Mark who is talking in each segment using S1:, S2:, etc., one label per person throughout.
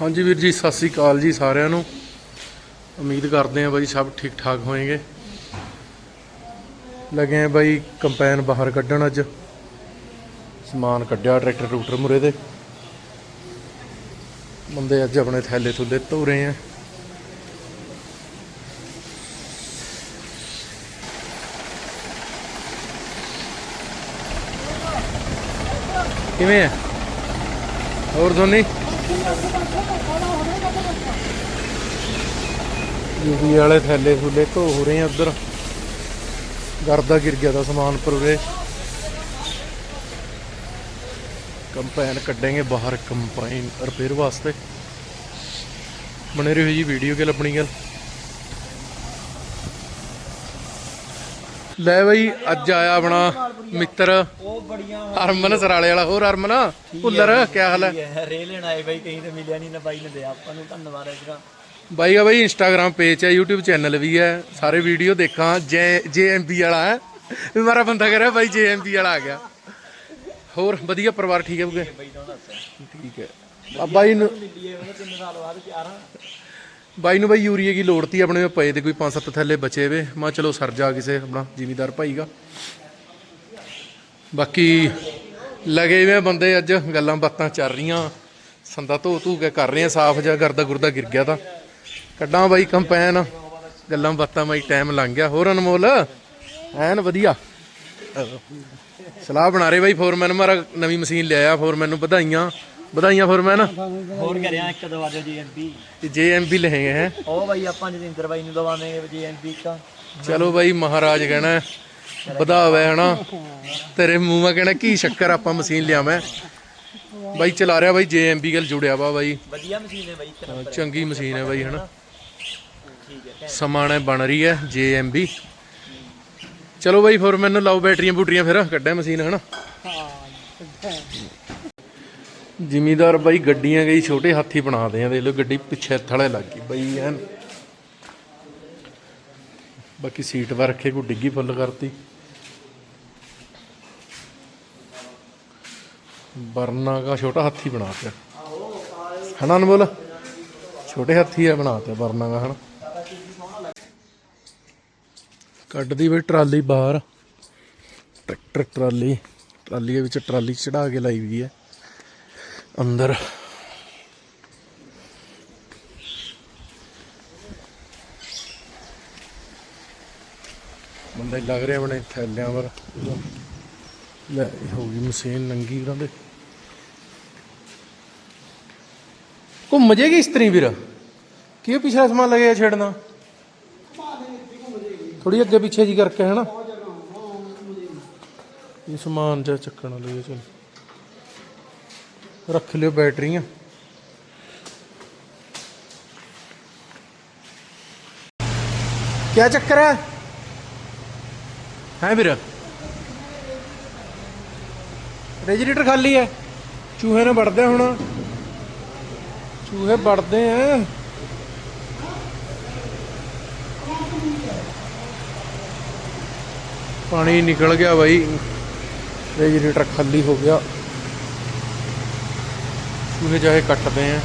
S1: ਹਾਂਜੀ ਵੀਰ ਜੀ, ਸਤਿ ਸ੍ਰੀ ਅਕਾਲ ਜੀ ਸਾਰਿਆਂ ਨੂੰ। ਉਮੀਦ ਕਰਦੇ ਹਾਂ ਬਾਈ ਸਭ ਠੀਕ ਠਾਕ ਹੋਏਗੇ। ਲੱਗੇ ਆ ਬਾਈ ਕੰਪੈਨ ਬਾਹਰ ਕੱਢਣ ਅੱਜ। ਸਮਾਨ ਕੱਢਿਆ ਟਰੈਕਟਰ ਟਰੂਕਟਰ ਮੁਰੇ ਦੇ ਬੰਦੇ ਅੱਜ ਆਪਣੇ ਥੈਲੇ ਥੁੱਲੇ ਧੋ ਰਹੇ ਆ। ਕਿਵੇਂ ਹੈ ਹੋਰ ਦੋਨੀ ਯੂਵੀ ਵਾਲੇ ਥੈਲੇ ਥੁੱਲੇ ਧੋ ਹੋ ਰਹੇ ਆ ਉਧਰ। ਗਰਦਾ ਗਿਰ ਗਿਆ ਦਾ ਸਮਾਨ ਪਰ ਉਰੇ। ਕੰਪਾਈਨ ਕੱਢेंगे ਬਾਹਰ ਕੰਪਾਈਨ ਰਿਪੇਅਰ ਵਾਸਤੇ। ਬਣੇ ਰਹੋ ਜੀ ਵੀਡੀਓ ਕੇ ਆਪਣੀ ਗੱਲ। ਲੈ ਬਈ ਅੱਜ ਆਇਆ ਆਪਣਾ ਮਿੱਤਰ ਹਰਮਨ ਸਰਾਲੇ ਵਾਲਾ ਹੋਰ ਹਰਮਨ ਭੁੱਲਰ ਕੀ ਹਾਲ ਹੈ?
S2: ਹੈ ਰੇ ਲੈਣ ਆਏ ਬਾਈ ਕहीं ਤੇ ਮਿਲਿਆ ਨਹੀਂ ਨਾ ਬਾਈ ਨੇ ਦਿਆ ਆਪਾਂ ਨੂੰ ਧੰਨਵਾਦ ਹੈ ਜਰਾ
S1: ਬਾਈ ਆ ਬਾਈ ਇੰਸਟਾਗ੍ਰam ਪੇਜ ਹੈ YouTube ਚੈਨਲ ਵੀ ਹੈ ਸਾਰੇ ਵੀਡੀਓ ਦੇਖਾਂ ਜੇ ਜੇਐਮਬੀ ਵਾਲਾ ਹੈ। ਵੀ ਮਾਰਾ ਬੰਦਾ ਕਹ ਰਿਹਾ ਬਾਈ ਜੇਐਮਬੀ ਵਾਲਾ ਆ ਗਿਆ। ਹੋਰ ਵਧੀਆ ਪਰਿਵਾਰ ਠੀਕ ਹੈ ਬੁਗੇ ਠੀਕ ਹੈ ਬਾਈ ਨੂੰ
S2: ਮਿਲੀਏ ਉਹਨੇ ਤਿੰਨ ਸਾਲ ਬਾਅਦ ਪਿਆਰਾ
S1: ਬਾਈ ਨੂੰ ਬਾਈ ਯੂਰੀਏ ਕੀ ਲੋੜ ਤੀ, ਆਪਣੇ ਪਏ ਤੇ ਕੋਈ ਪੰਜ ਸੱਤ ਥੈਲੇ ਬਚੇ ਵੇ। ਮੈਂ ਚਲੋ ਸਰ ਜਾ ਕਿਸੇ ਆਪਣਾ ਜ਼ਿਮੀਦਾਰ ਭਾਈ ਬਾਕੀ ਲਗੇ ਵੇ ਬੰਦੇ ਅੱਜ, ਗੱਲਾਂ ਬਾਤਾਂ ਚੱਲ ਰਹੀਆਂ। ਸੰਦਾ ਧੋ ਧੂ ਕੇ ਕਰ ਰਹੇ ਆ, ਸਾਫ਼ ਜਿਹਾ ਗਰਦਾ ਗੁਰਦਾ ਗਿਰ ਗਿਆ ਤਾਂ। ਕੱਢਾਂ ਬਾਈ ਕੰਪੈਨ। ਗੱਲਾਂ ਬਾਤਾਂ ਬਾਈ ਟਾਈਮ ਲੰਘ ਗਿਆ। ਹੋਰ ਅਨਮੋਲ? ਐਨ ਵਧੀਆ। ਸਲਾਹ ਬਣਾ ਰਹੇ ਬਾਈ ਫੋਰਮੈਨ ਮਾਰਾ ਨਵੀਂ ਮਸ਼ੀਨ ਲਿਆਇਆ ਫੋਰਮੈਨ ਨੂੰ ਵਧਾਈਆਂ। ਵਧਾਈਆਂ ਫੋਰਮੈਨ
S2: ਹੋਰ ਕਰਿਆ ਇੱਕ ਦਵਾਜੋ ਜੀਐਮਪੀ
S1: ਜੇਐਮਬੀ। ਲਹੇਗੇ ਹੈ।
S2: ਉਹ ਬਾਈ ਆਪਾਂ ਜਤਿੰਦਰ ਬਾਈ ਨੂੰ ਦਵਾਵਾਂਗੇ ਜੀਐਮਪੀ ਕਾ
S1: ਚਲੋ ਬਾਈ ਮਹਾਰਾਜ ਕਹਿਣਾ ਹੈ, ਵਧਾਵੇ ਹਨਾ? ਤੇਰੇ ਮੂੰਹ ਮਾ ਕਹਿਣਾ ਕੀ ਸ਼ੱਕਰ ਆਪਾਂ ਮਸ਼ੀਨ ਲਿਆਵਾਂ ਬਾਈ ਚਲਾ ਰਿਹਾ ਬਾਈ ਜੇਐਮਬੀ ਗੱਲ ਜੁੜਿਆ ਵਾ ਬਾਈ।
S2: ਵਧੀਆ ਮਸ਼ੀਨ ਹੈ ਬਾਈ
S1: ਚੰਗੀ ਮਸ਼ੀਨ ਹੈ ਬਾਈ ਹਨਾ?
S2: ਠੀਕ ਹੈ
S1: ਸਮਾਨ ਬਣ ਰਹੀ ਹੈ ਜੇਐਮਬੀ। ਚਲੋ ਬਾਈ ਫਿਰ ਮੈਨੂੰ ਲਾਓ ਬੈਟਰੀਆਂ ਬੂਟਰੀਆਂ ਫਿਰ ਕੱਢਿਆ ਮਸ਼ੀਨ ਹਨਾ? ਜ਼ਿਮੀਦਾਰ ਬਾਈ ਗੱਡੀਆਂ ਗਈ ਛੋਟੇ ਹਾਥੀ ਬਣਾਦੇ ਆ, ਦੇਖ ਲਓ ਗੱਡੀ ਪਿੱਛੇ ਥਲੇ ਲੱਗ ਗਈ ਬਈ ਐਨ। ਬਾਕੀ ਸੀਟ ਵਾ ਰੱਖੇ ਕੋ ਡਿੱਗੀ ਫੁੱਲ ਕਰਤੀ। ਵਰਨਾ ਦਾ ਛੋਟਾ ਹਾਥੀ ਬਣਾਤਾ ਹਨਾ ਅਨਮੋਲ? ਛੋਟੇ ਹਾਥੀ ਆ ਬਣਾਤੇ ਵਰਨਾ ਦਾ ਹਨਾ। ਕੱਢਦੀ ਬਈ ਟਰਾਲੀ ਬਾਹਰ। Tractor, trolley. ਟਰਾਲੀ ਦੇ ਵਿੱਚ ਟਰਾਲੀ ਚੜਾ ਕੇ ਲਾਈ ਵੀ ਹੈ। ਅੰਦਰ। ਬੰਦੇ ਲੱਗ ਰਹੇ ਬਣੇ ਥੈਲਿਆਂ ਪਰ ਲੈ ਹੋ ਗਈ ਮਸ਼ੀਨ ਨੰਗੀ ਉਹਨਾਂ ਦੇ। ਘੁੰਮ ਜੇਗੀ ਇਸਤਰੀ ਵੀਰ? ਕਿਉਂ ਪਿਛਲਾ ਸਮਾਨ ਲੱਗਿਆ ਛੇੜਨਾ? ਥੋੜੀ ਅੱਗੇ ਪਿੱਛੇ ਜੀ ਕਰਕੇ, ਹੈ ਨਾ? ਇਹ ਸਮਾਨ ਜਿਹਾ ਚੱਕਣ ਲਈ ਚਲ ਰੱਖ ਲਿਓ ਬੈਟਰੀਆਂ। ਕੀ ਚੱਕਰ ਹੈ? ਹੈ ਵੀਰ? ਰੈਜੀਟਰ ਖਾਲੀ ਹੈ। ਚੂਹੇ ਨੇ ਵੜਦੇ ਹੁਣ। ਚੂਹੇ ਵੜਦੇ ਆ। ਪਾਣੀ ਨਿਕਲ ਗਿਆ ਬਾਈ। ਰੈਜੀਟਰ ਖਾਲੀ ਹੋ ਗਿਆ। ਚੂਹੇ ਜਾਏ ਕੱਟਦੇ ਆ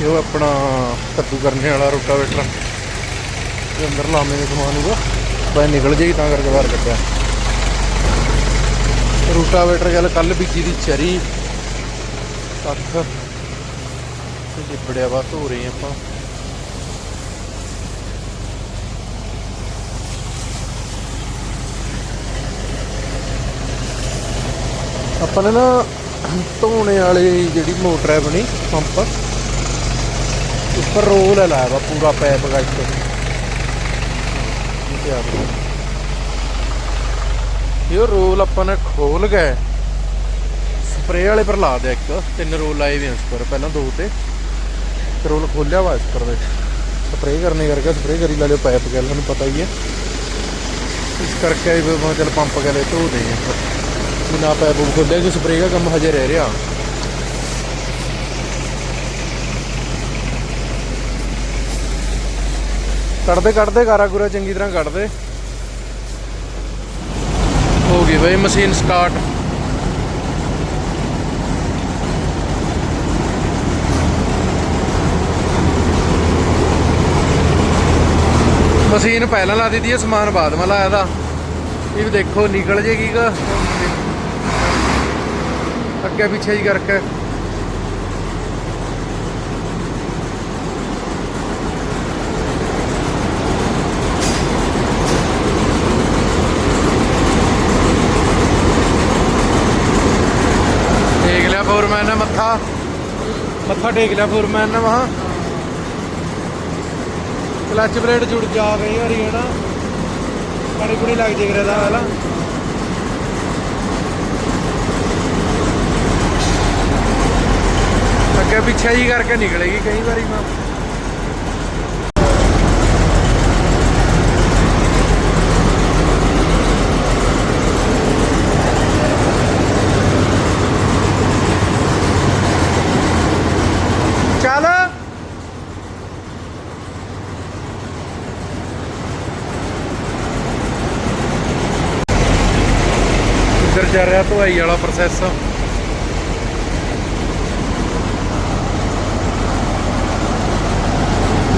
S1: ਇਹ ਆਪਣਾ ਕੱਦੂ ਕਰਨੇ ਵਾਲਾ ਰੋਟਾਵੇਟਰ ਇਹ ਅੰਦਰ ਲਾਵੇਂ ਦੇ ਸਮਾਨ ਉਹਦਾ ਬਾਹਰ ਨਿਕਲ ਜਾਏਗੀ ਤਾਂ ਕਰਕੇ ਬਾਹਰ ਕੱਢਿਆ। ਰੋਟਾਵੇਟਰ ਗੱਲ ਕੱਲ ਬੀਜੀ ਦੀ ਚਰੀ। ਕੱਖ ਤੇ ਜਿਪੜਿਆ ਵਾ ਧੋ ਰਹੇ ਆਪਾਂ। ਆਪਾਂ ਨੇ ਨਾ ਧੋਣੇ ਵਾਲੀ ਜਿਹੜੀ ਮੋਟਰ ਹੈ ਬਣੀ ਪੰਪ ਉੱਪਰ ਰੋਲ ਹੈ ਲਾਇਆ ਵਾ, ਪੂਰਾ ਪੈਪ ਗੱਜ ਕੇ ਇਹ ਆ ਇਹ ਰੋਲ ਆਪਾਂ ਨੇ ਖੋਲ ਗਏ। ਸਪਰੇਅ ਵਾਲੇ ਪਰ ਲਾ ਦਿਆ ਇੱਕ, ਤਿੰਨ ਰੋਲ ਲਾਏ ਵੀ ਇਸ ਪਰ, ਪਹਿਲਾਂ ਦੋ ਤੇ। ਰੋਲ ਖੋਲਿਆ ਵਾ ਇਸ ਪਰ ਦੇ ਸਪਰੇਅ ਕਰਨੇ ਕਰਕੇ ਸਪਰੇਅ ਕਰੀ ਲਾ ਲਿਓ ਪਾਈਪ ਗੱਲ ਤੁਹਾਨੂੰ ਪਤਾ ਹੀ ਹੈ। ਇਸ ਕਰਕੇ ਵੀ ਮੈਂ ਚਲ ਪੰਪ ਗਲੇ ਧੋ ਦੇ ਬਿਨਾ ਪੈਪ ਖੋਲਿਆ ਕਿ ਸਪਰੇਅ ਦਾ ਕੰਮ ਹਜੇ ਰਹਿ ਰਿਹਾ। ਕੱਢਦੇ ਕੱਢਦੇ ਕਾਰਾ ਗੁਰਾ ਚੰਗੀ ਤਰ੍ਹਾਂ ਕੱਢਦੇ। ਹੋ ਗਈ ਬਈ ਮਸ਼ੀਨ ਸਟਾਰਟ ਮਸ਼ੀਨ ਪਹਿਲਾਂ ਲਾ ਦਿੱਤੀ ਹੈ, ਸਮਾਨ ਬਾਅਦ ਮੈਂ ਲਾਇਆ ਦਾ। ਇਹ ਵੀ ਦੇਖੋ, ਨਿਕਲ ਜੇਗੀ ਕਾ ਅੱਗੇ ਪਿੱਛੇ ਜੀ ਕਰਕੇ। ਟੇਕ ਲਿਆ ਫੋਰਮੈਨ ਨੇ ਮੱਥਾ। ਮੱਥਾ ਟੇਕ ਲਿਆ ਫੋਰਮੈਨ ਨੇ ਵਹਾਂ ਕਲੱਚ ਬ੍ਰੇਡ ਜੁੜ ਜਾ ਕਈ ਵਾਰੀ ਹੈ ਨਾ? ਪਾਣੀ ਪੁਣੀ ਲੱਗ ਜੇ ਕਰਦਾ ਵਾਲਾ ਅੱਗੇ ਪਿੱਛੇ ਜੀ ਕਰਕੇ ਨਿਕਲੇਗੀ ਕਈ ਵਾਰੀ ਮੈਂ। ਚੱਲ। ਇੱਧਰ ਚੱਲ ਰਿਹਾ ਧੁਆਈ ਵਾਲਾ ਪ੍ਰੋਸੈਸ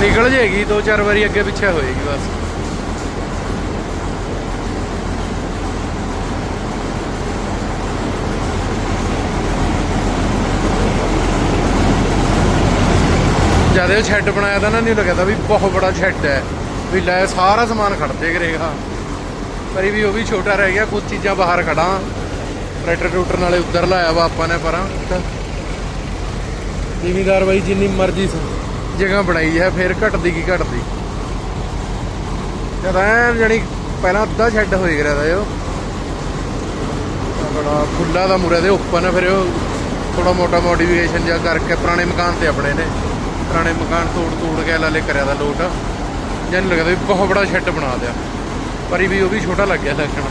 S1: ਨਿਕਲ ਜਾਏਗੀ, ਦੋ ਚਾਰ ਵਾਰੀ ਅੱਗੇ ਪਿੱਛੇ ਹੋਏਗੀ ਬਸ। ਜਦ ਇਹ ਸ਼ੈੱਡ ਬਣਾਇਆ ਤਾਂ ਨਾ ਨਹੀਂ ਲੱਗਦਾ ਵੀ ਬਹੁਤ ਬੜਾ ਸ਼ੈੱਡ ਹੈ। ਵੀ ਲੈ, ਸਾਰਾ ਸਮਾਨ ਖੜਦੇ ਕਰੇਗਾ ਪਰ ਇਹ ਵੀ ਉਹ ਵੀ ਛੋਟਾ ਰਹਿ ਗਿਆ, ਕੁਝ ਚੀਜ਼ਾਂ ਬਾਹਰ ਖੜਾ। ਟਰੈਕਟਰ ਟਰੂਟਰ ਨਾਲੇ ਉੱਧਰ ਲਾਇਆ ਵਾ ਆਪਾਂ ਨੇ ਪਰਾਂ। ਜ਼ਿਮੀਦਾਰ ਬਾਈ, ਜਿੰਨੀ ਮਰਜ਼ੀ ਸ- ਜਗ੍ਹਾ ਬਣਾਈ ਹੈ, ਫਿਰ ਘਟਦੀ ਕੀ ਘਟਦੀ? ਜਦ ਐ ਜਾਣੀ ਪਹਿਲਾਂ ਅੱਧਾ ਸ਼ੈੱਡ ਹੋਈ ਗਿਆ ਦਾ ਉਹ। ਬੜਾ ਖੁੱਲਾ ਦਾ ਮੁਰੇ ਦੇ ਓਪਨ ਫਿਰ ਉਹ ਥੋੜਾ ਮੋਟਾ ਮੋਡੀਫਿਕੇਸ਼ਨ ਜਿਹਾ ਕਰਕੇ ਪੁਰਾਣੇ ਮਕਾਨ ਤੇ ਆਪਣੇ ਨੇ। ਪੁਰਾਣੇ ਮਕਾਨ ਤੋੜ ਤੋੜ ਕੇ ਲਾਲੇ ਕਰਿਆ ਦਾ ਲੋਟ। ਜਨ ਲੱਗਦਾ ਵੀ ਬਹੁਤ ਬੜਾ ਸ਼ੈੱਡ ਬਣਾ ਦਿਆ। ਪਰ ਵੀ ਉਹ ਵੀ ਛੋਟਾ ਲੱਗ ਗਿਆ ਲੱਗਣਾ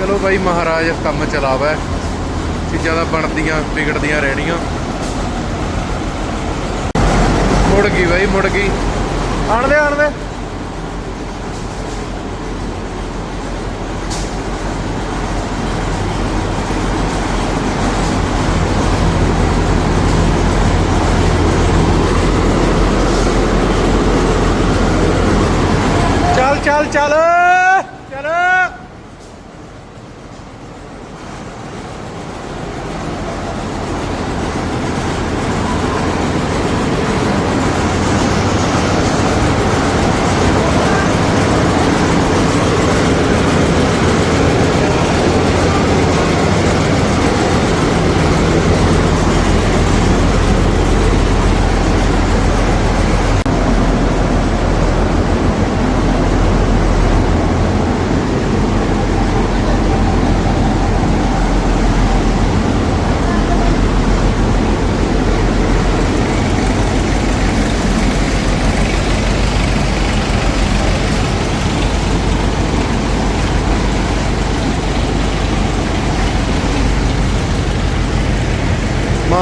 S1: ਚਲੋ ਬਾਈ ਮਹਾਰਾਜ, ਕੰਮ ਚਲਾਵਾ। ਚੀਜ਼ਾਂ ਦਾ ਬਣਦੀਆਂ, ਵਿਗੜਦੀਆਂ ਰਹਿਣੀਆਂ। ਮੁੜ ਗਈ ਬਾਈ ਮੁੜ ਗਈ। ਆਣ ਦੇ ਆਣ ਦੇ। ਚੱਲ ਚੱਲ ਚੱਲ। ਚੱਲ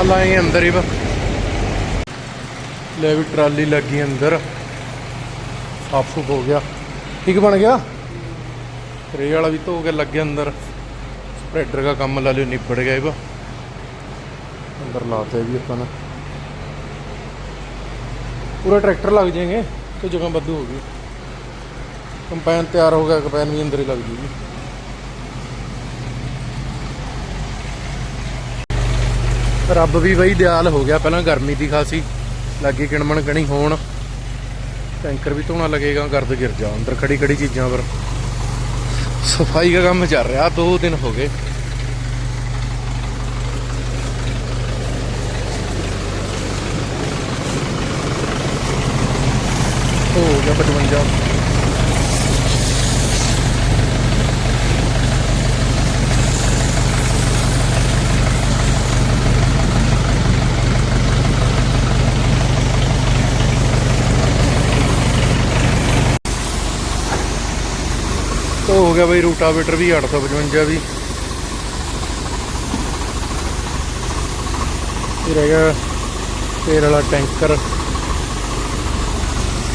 S1: ਨਾਲ ਆਏ ਅੰਦਰ ਹੀ ਬਾ ਲੈ ਵੀ ਟਰਾਲੀ ਲੱਗੀ ਅੰਦਰ। ਸਾਫ਼ ਹੋ ਗਿਆ। ਠੀਕ ਬਣ ਗਿਆ? ਰੇ ਵਾਲਾ ਵੀ ਧੋ ਕੇ ਲੱਗੇ ਅੰਦਰ। ਸਪਰੈਡਰ ਦਾ ਕੰਮ ਲਾ ਲਿਓ ਨਿਪੜ ਗਿਆ ਇਹ ਬਾ ਅੰਦਰ ਲਾਤੇ ਵੀ ਆਪਾਂ ਪੂਰਾ ਟਰੈਕਟਰ ਲੱਗ ਜਾਏਗੇ ਤੇ ਜਗ੍ਹਾ ਬੱਦੂ ਹੋ ਗਈ। ਕੰਪੈਨ ਤਿਆਰ ਹੋ ਗਿਆ, ਕੰਪੈਨ ਵੀ ਅੰਦਰ ਹੀ ਲੱਗ ਜੂਗੀ। ਰੱਬ ਵੀ ਬਈ ਦਿਆਲ ਹੋ ਗਿਆ, ਪਹਿਲਾਂ ਗਰਮੀ ਦੀ ਖਾਸੀ, ਲੱਗੀ ਕਿਣਮਣ ਕਣੀ ਹੋਣ। ਟੈਂਕਰ ਵੀ ਧੋਣਾ ਲੱਗੇਗਾ, ਗਰਦ ਗਿਰ ਜਾ, ਅੰਦਰ ਖੜੀ ਖੜੀ ਚੀਜ਼ਾਂ ਪਰ। ਸਫ਼ਾਈ ਦਾ ਕੰਮ ਚੱਲ ਰਿਹਾ, ਦੋ ਦਿਨ ਹੋ ਗਏ। ਹੋ ਗਿਆ 55 ਹੋ ਗਿਆ ਬਈ ਰੂਟਾਵੇਟਰ ਵੀ 855 ਵੀ। ਇਹ ਰਹਿ ਗਿਆ ਤੇਲ ਵਾਲਾ ਟੈਂਕਰ।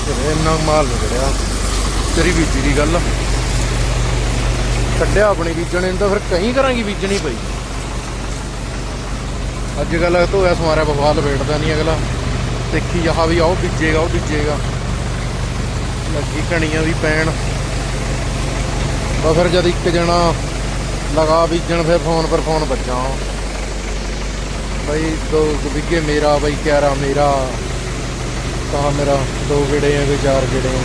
S1: ਤੇ ਇੰਨਾ ਮਾਲ ਨਿਕਲਿਆ ਤੇਰੀ ਬੀਜੀ ਦੀ ਗੱਲ। ਕੱਢਿਆ ਆਪਣੇ ਬੀਜਣ ਨੂੰ ਤਾਂ ਫਿਰ ਕਹੀਂ ਕਰਾਂਗੀ ਬੀਜਣੀ ਪਈ। ਅੱਜ ਕੱਲ ਧੋਇਆ ਸਮਾਰਿਆ ਬਵਾਲ ਵੇਟਦਾ ਨਹੀਂ ਅਗਲਾ। ਦੇਖੀ ਜਹਾ ਵੀ ਆਓ ਬੀਜੇਗਾ, ਉਹ ਬੀਜੇਗਾ। ਲੱਗੀ ਕਣੀਆਂ ਵੀ ਪੈਣ। ਬਸ ਫਿਰ ਜਦ ਇੱਕ ਜਣਾ ਲਗਾ ਬੀਜਣ, ਫਿਰ ਫੋਨ ਪਰ ਫੋਨ ਵੱਜਾਂ। ਬਈ ਦੋ ਵਿੱਗੇ ਮੇਰਾ, ਬਈ ਕਿਆਰਾ ਮੇਰਾ। ਕਹਾ ਮੇਰਾ ਦੋ ਗੇੜੇ ਆ ਕੋਈ ਚਾਰ ਗੇੜੇ ਆ।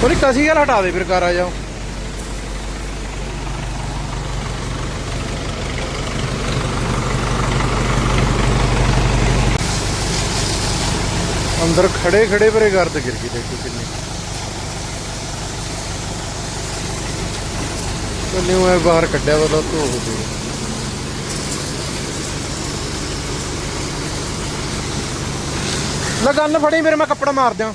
S1: ਥੋੜੀ ਕਸੀ ਗੱਲ ਹਟਾ ਦੇ ਫਿਰ ਕਰ ਆ ਜਾਓ। ਅੰਦਰ ਖੜੇ ਖੜੇ ਪਰੇ ਗਰਦ ਗਿਰ ਗਈ ਦੇਖੋ ਕਿੰਨੀ। ਕੱਲਿਓ ਮੈਂ ਬਾਹਰ ਕੱਢਿਆ ਵਾ ਤਾਂ ਧੋ ਹੋ ਗਈ ਲੈ ਗੱਲ ਫੜੀ ਮੇਰੇ ਮੈਂ ਕੱਪੜਾ ਮਾਰ ਦਿਆਂ।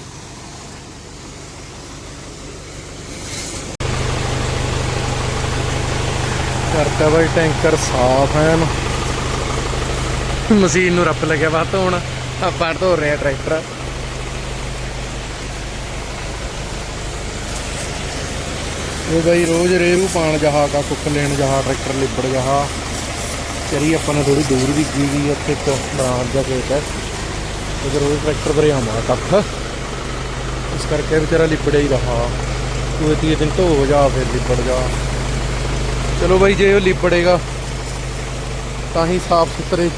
S1: ਕਰਤਾ ਬਾਈ ਟੈਂਕਰ ਸਾਫ਼ ਐਨ। ਮਸ਼ੀਨ ਨੂੰ ਰੱਬ ਲੱਗਿਆ ਵਾ ਧੋਣ। ਆਪਾਂ ਧੋ ਰਹੇ ਆ ਟਰੈਕਟਰ। ਇਹ ਬਾਈ ਰੋਜ਼ ਰੇਰੂ ਪਾਣ ਜਹਾ ਕਾ ਕੁੱਕ ਲੈਣ ਜਹਾ, ਟਰੈਕਟਰ ਲਿਬੜ ਜਹਾ। ਚਰੀ ਆਪਾਂ ਨੇ ਥੋੜੀ ਦੂਰ ਵੀ ਗਈ ਗਈ ਉੱਥੇ ਇੱਕ ਬਰਾਂਚ ਦਾ ਖੇਤ ਹੈ। ਉਹਦੇ ਰੋਜ਼ ਟਰੈਕਟਰ ਭਰੇ ਆਉਂਦਾ ਕੱਖ। ਇਸ ਕਰਕੇ ਵਿਚਾਰਾ ਲਿਬੜਿਆ ਹੀ ਰਹਾ। ਤੂੰ ਤੀਏ ਦਿਨ ਧੋ ਜਾ, ਫਿਰ ਲਿਬੜ ਜਾ। ਚਲੋ ਬਾਈ, ਜੇ ਉਹ ਲਿਬੜੇਗਾ, ਤਾਂ ਹੀ ਸਾਫ਼ ਸੁਥਰੇ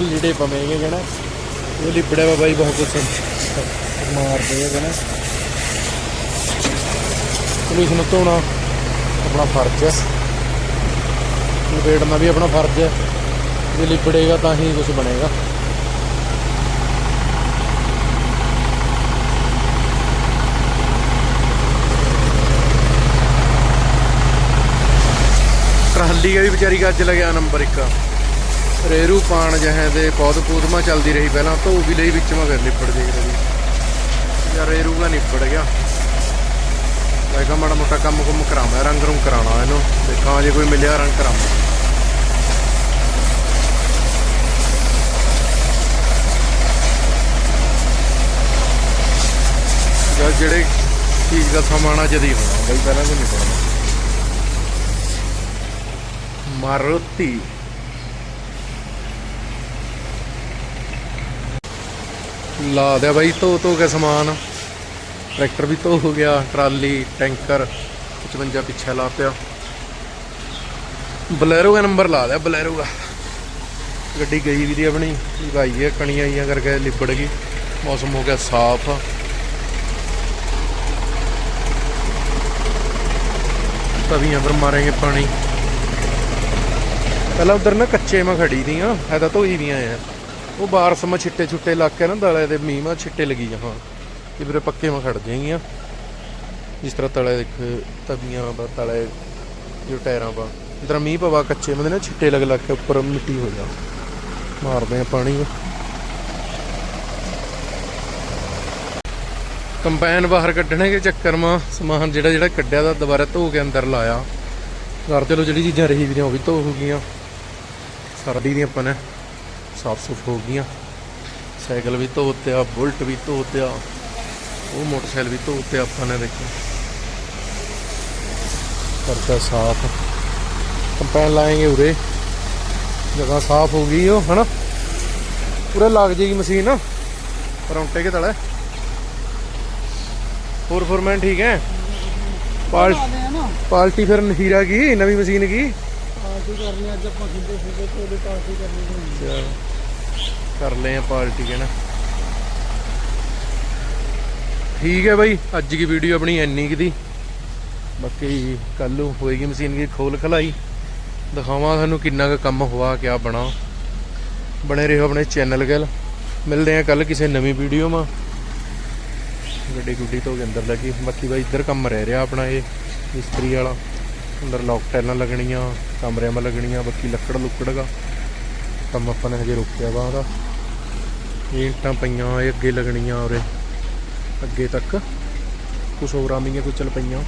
S1: ਲੀੜੇ ਪਵੇਗੇ ਜਣਾ ਉਹ ਲਿਬੜਿਆ ਵਾ ਬਾਈ, ਬਹੁਤ ਕੁਛ। ਮਾਰਦੇ ਹੈ ਜਣਾ ਪੁਲਿਸ ਨੂੰ ਧੋਣਾ, ਆਪਣਾ ਫਰਜ਼ ਹੈ। ਲਪੇਟਣਾ ਵੀ ਆਪਣਾ ਫਰਜ਼ ਹੈ। ਜੇ ਲਿਬੜੇਗਾ ਤਾਂ ਹੀ ਕੁਝ ਬਣੇਗਾ। ਟਰਾਲੀ ਵੀ ਵਿਚਾਰੀ ਗੱਜ ਲੱਗਿਆ ਨੰਬਰ 1 ਰੇਰੂ ਪਾਣ ਜਹੇ ਦੇ ਪੌਦ ਪੂਦਮਾ ਚੱਲਦੀ ਰਹੀ। ਪਹਿਲਾਂ ਧੋ ਵੀ ਲਈ, ਵਿੱਚ ਮੈਂ ਫਿਰ ਲਿਪੜ ਜੇ ਰਹੀ। ਯਾਰ ਰੇਰੂ ਦਾ ਨਿਪੜ ਗਿਆ। ਮੈਂ ਕਿਹਾ ਮਾੜਾ ਮੋਟਾ ਕੰਮ ਕੁਮ ਕਰਾਵਾਂ, ਰੰਗ ਰੂੰ ਕਰਾਉਣਾ ਇਹਨੂੰ ਦੇਖਾਂ ਜੇ ਕੋਈ ਮਿਲਿਆ ਰੰਗ ਕਰਾਵਾਂ। ਜਾਂ ਜਿਹੜੇ ਚੀਜ਼ ਦਾ ਸਮਾਨ ਜਦੀ ਹੋਣਾ, ਬਈ ਪਹਿਲਾਂ ਕੋਈ ਨਹੀਂ ਪੜਨਾ ਮਾਰੂਤੀ। ਲਾ ਦਿਆ ਬਾਈ ਧੋ ਧੋ ਕੇ ਸਮਾਨ। ਟਰੈਕਟਰ ਵੀ ਧੋ ਹੋ ਗਿਆ, ਟਰਾਲੀ, ਟੈਂਕਰ 55 ਪਿੱਛੇ ਲਾ ਪਿਆ। ਬਲੈਰੋ ਦਾ ਨੰਬਰ ਲਾ ਲਿਆ, ਬਲੈਰੋ ਦਾ। ਗੱਡੀ ਗਈ ਵੀ ਦੀ ਆਪਣੀ ਭਾਈ ਹੈ ਕਣੀਆਂ ਆਈਆਂ ਕਰਕੇ ਲਿਪੜ ਗਈ। ਮੌਸਮ ਹੋ ਗਿਆ ਸਾਫ਼। ਤਵੀਆਂ ਪਰ ਮਾਰਾਂਗੇ ਪਾਣੀ। ਪਹਿਲਾਂ ਉਧਰ ਨਾ ਕੱਚੇ ਮਾ ਖੜੀ ਦੀਆਂ ਐ ਤਾਂ ਧੋਈ ਦੀਆਂ ਆ। ਉਹ ਬਾਰਸ ਮਾ ਛਿੱਟੇ ਛੁੱਟੇ ਲੱਗ ਕੇ ਨਾ, ਦਲੇ ਦੇ ਮੀਂਹ ਮਾ ਛਿੱਟੇ ਲੱਗੀ ਜਹਾਂ ਕਿ ਵੀਰੇ ਪੱਕੇ ਮਾ ਖੜ ਜਾਏਗੀਆਂ। ਜਿਸ ਤਰ੍ਹਾਂ ਤਲੇ ਦੇਖ, ਤਵੀਆਂ ਦਾ ਤਲੇ ਜੋ ਟਾਇਰਾਂ ਪਾ ਜਿਸ ਤਰ੍ਹਾਂ ਮੀਂਹ ਪਵਾ ਕੱਚੇ ਮਦੇ ਨਾ ਛਿੱਟੇ ਲੱਗ ਲੱਗ ਕੇ ਉੱਪਰ ਮਿੱਟੀ ਹੋ ਜਾ। ਮਾਰਦੇ ਆ ਪਾਣੀ। ਕੰਬਾਈਨ ਬਾਹਰ ਕੱਢਣੇ ਦੇ ਚੱਕਰ ਮਾ। ਸਮਾਨ ਜਿਹੜਾ ਜਿਹੜਾ ਕੱਢਿਆ ਦਾ, ਦੁਬਾਰਾ ਧੋ ਕੇ ਅੰਦਰ ਲਾਇਆ। ਘਰ ਚਲੋ ਜਿਹੜੀ ਚੀਜ਼ਾਂ ਰਹੀ ਵੀਆਂ ਉਹ ਵੀ ਧੋ ਹੋ ਗਈਆਂ। ਸਰਦੀ ਦੀਆਂ ਆਪਾਂ ਨੇ ਸਾਫ਼ ਸੁਫ ਹੋ ਗਈਆਂ। ਸਾਈਕਲ ਵੀ ਧੋਤਿਆ ਬੁਲਟ ਵੀ ਧੋਤਿਆ ਉਹ ਮੋਟਰਸਾਈਕਲ ਵੀ ਧੋਤੇ ਆਪਾਂ ਨੇ ਦੇਖੋ। ਕਰਤਾ ਸਾਫ਼। ਕੰਪੈਨ ਲਾਏਂਗੇ ਉਰੇ। ਜਗ੍ਹਾ ਸਾਫ਼ ਹੋ ਗਈ ਉਹ ਹਨਾ? ਪੂਰਾ ਲੱਗ ਜੇਗੀ ਮਸ਼ੀਨ। ਪਰੌਂਟੇ ਕੇ ਤਲੇ ਹੋਰ ਫੋਰਮੈਨ ਠੀਕ ਹੈ? ਪਾਲ ਪਾਲਟੀ ਫਿਰ ਹੀਰਾ ਕੀ? ਨਵੀਂ ਮਸ਼ੀਨ ਕੀ?
S2: ਕਰਨੀ ਅੱਜ ਆਪਾਂ ਖਿੱਦੇ ਖਿੱਦੇ ਤੇ ਪਾਰਟੀ ਕਰਨੀ
S1: ਕਰ ਲਏ ਆ ਪਾਰਟੀ ਹੈ ਨਾ? ਠੀਕ ਹੈ ਬਾਈ, ਅੱਜ ਦੀ ਵੀਡੀਓ ਆਪਣੀ ਇੰਨੀ ਕੁ ਦੀ? ਬਾਕੀ ਕੱਲ ਨੂੰ ਹੋਏਗੀ ਮਸ਼ੀਨ ਦੀ ਖੋਲ ਖਲਾਈ। ਦਿਖਾਵਾਂ ਤੁਹਾਨੂੰ ਕਿੰਨਾ ਕੁ ਕੰਮ ਹੋਆ, ਕਿਆ ਬਣਾ। ਬਣੇ ਰਹੋ ਆਪਣੇ ਚੈਨਲ ਗੱਲ ਮਿਲਦੇ ਆ ਕੱਲ ਕਿਸੇ ਨਵੀਂ ਵੀਡੀਓ ਮਾ। ਗੱਡੀ ਗੁੱਡੀ ਤੋਂ ਅੰਦਰ ਲੱਗੀ। ਬਾਕੀ ਬਾਈ ਇੱਧਰ ਕੰਮ ਰਹਿ ਰਿਹਾ ਆਪਣਾ ਇਹ, ਮਿਸਤਰੀ ਵਾਲਾ। ਅੰਦਰ ਲੋਕ ਟੈਲਾਂ ਲੱਗਣੀਆਂ, ਕਮਰਿਆਂ 'ਮਾ ਲੱਗਣੀਆਂ, ਬਾਕੀ ਲੱਕੜ ਲੁੱਕੜ ਦਾ। ਕੰਮ ਆਪਾਂ ਨੇ ਹਜੇ ਰੋਕਿਆ ਵਾ ਉਹਦਾ। ਇਹ ਇੱਟਾਂ ਪਈਆਂ, ਇਹ ਅੱਗੇ ਲੱਗਣੀਆਂ ਉਰੇ। ਅੱਗੇ ਤੱਕ। ਕੁਛ ਹੋਰ ਆਮੀਆਂ ਕੁਝ ਚਲ ਪਈਆਂ।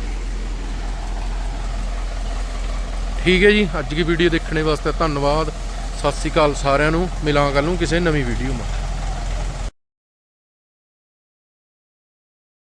S1: ਠੀਕ ਹੈ ਜੀ, ਅੱਜ ਦੀ ਵੀਡੀਓ ਦੇਖਣ ਵਾਸਤੇ ਧੰਨਵਾਦ। ਸਤਿ ਸ੍ਰੀ ਅਕਾਲ ਸਾਰਿਆਂ ਨੂੰ। ਮਿਲਾਂ ਕੱਲ ਨੂੰ ਕਿਸੇ ਨਵੀਂ ਵੀਡੀਓ 'ਚ।